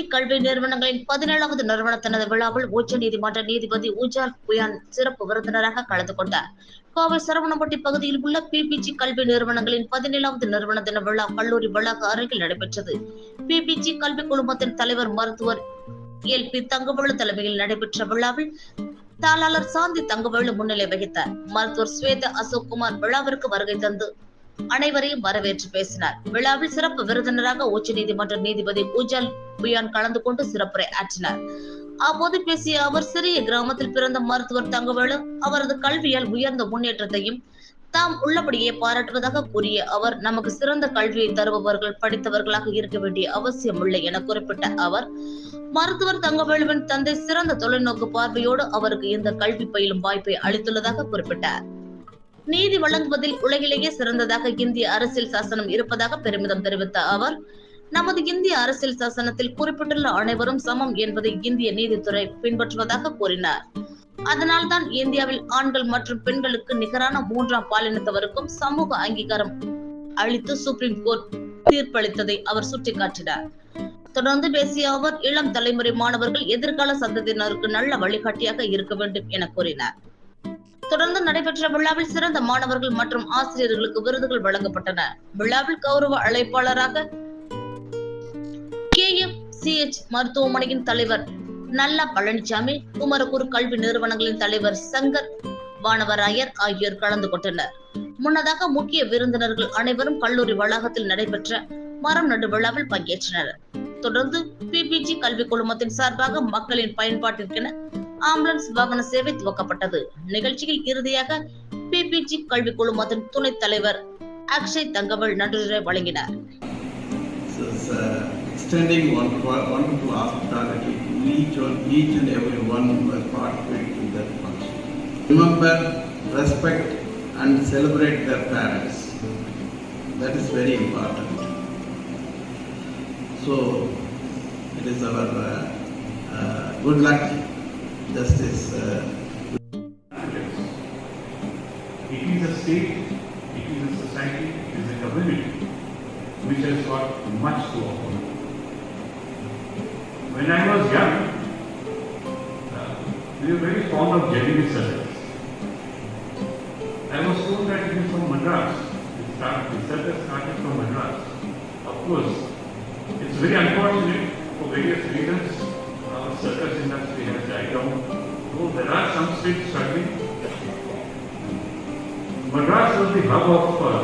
தேசிய கல்வி நிறுவனங்களின் பதினேழாவது நிறுவனத்தினது விழாவில் உச்ச நீதிமன்ற நீதிபதி உஜால் புயான் சிறப்பு விருந்தினராக கலந்து கொண்டார். கோவை சரவணம்பட்டி பகுதியில் உள்ள பிபிஜி கல்வி நிறுவனங்களின் பதினேழாவது நிறுவன தின விழா கல்லூரி வளாக அருகில் நடைபெற்றது. பிபிஜி கல்வி குழுமத்தின் தலைவர் மருத்துவர் எல் பி தங்கவேலு தலைமையில் நடைபெற்ற விழாவில் தாளாளர் சாந்தி தங்கவேலு முன்னிலை வகித்தார். மருத்துவர் ஸ்வேதா அசோக் குமார் விழாவிற்கு வருகை தந்து அனைவரையும் வரவேற்று பேசினார். விழாவில் சிறப்பு விருந்தினராக உச்ச நீதிமன்ற நீதிபதி உஜால் புயான் கலந்து கொண்டு சிறப்புரை ஆற்றினார். அப்போது பேசிய அவர் சிறிய கிராமத்தில் பிறந்த மருத்துவர் தங்கவேலு அவரது கல்வியால் உயர்ந்த முன்னேற்றத்தையும் தாம் உள்ளபடியே பாராட்டுவதாக கூறிய அவர் நமக்கு சிறந்த கல்வியை தருபவர்கள் படித்தவர்களாக இருக்க வேண்டிய அவசியம் இல்லை என குறிப்பிட்ட அவர் மருத்துவர் தங்கவேலுவின் தந்தை சிறந்த தொலைநோக்கு பார்வையோடு அவருக்கு இந்த கல்வி பயிலும் வாய்ப்பை அளித்துள்ளதாக குறிப்பிட்டார். நீதி வழங்குவதில் உலகிலேயே சிறந்ததாக இந்திய அரசியல் சாசனம் இருப்பதாக பெருமிதம் தெரிவித்த அவர் நமது இந்திய அரசியல் சாசனத்தில் குறிப்பிட்டுள்ள அனைவரும் சமம் என்பதை இந்திய நீதித்துறை பின்பற்றுவதாக கூறினார். அதனால்தான் இந்தியாவில் ஆண்கள் மற்றும் பெண்களுக்கு நிகரான மூன்றாம் பாலினத்தவருக்கும் சமூக அங்கீகாரம் அளித்து சுப்ரீம் கோர்ட் தீர்ப்பளித்ததை அவர் சுட்டிக்காட்டினார். தொடர்ந்து பேசிய அவர் இளம் தலைமுறை மாணவர்கள் எதிர்கால சந்ததியினருக்கு நல்ல வழிகாட்டியாக இருக்க வேண்டும் என கூறினார். தொடர்ந்து நடைபெற்ற விழாவில் சிறந்த மாணவர்கள் மற்றும் ஆசிரியர்களுக்கு விருதுகள் வழங்கப்பட்டன. விழாவில் கௌரவ அழைப்பாளராக கே எம் சி எச் மருத்துவமனையின் தலைவர் நல்லா பழனிசாமி குமரகுரு கல்வி நிறுவனங்களின் தலைவர் சங்கர் வானவராயர் ஆகியோர் கலந்து கொண்டனர். முன்னதாக முக்கிய விருந்தினர்கள் அனைவரும் கல்லூரி வளாகத்தில் நடைபெற்ற மரம் நடு விழாவில் பங்கேற்றனர். தொடர்ந்து பிபிஜி கல்வி குழுமத்தின் சார்பாக மக்களின் பயன்பாட்டிற்கென ஆம்புலன்ஸ் வாகன சேவை துவக்கப்பட்டது நிகழ்ச்சியில் இறுதியாக பிபிஜி கல்வி குழுமத்தின் துணைத் தலைவர் அக்ஷய் தங்கவேல் நன்றியுரை வழங்கினார் extending one wonderful hospitality to each one, each and every one who has participated in that function. Remember, respect and celebrate their parents. That is very important. So it is our uh, uh, good luck, Justice. Uh, It is a state, it is a society, it is a community which has got much to offer. When I was young, uh, we were very fond of Japanese circus. I was told that it is from Madras. It the circus started from Madras. Of course, it's very unfortunate for various reasons. Circus industry has died down. Though there are some still struggling, Madras was the hub of uh,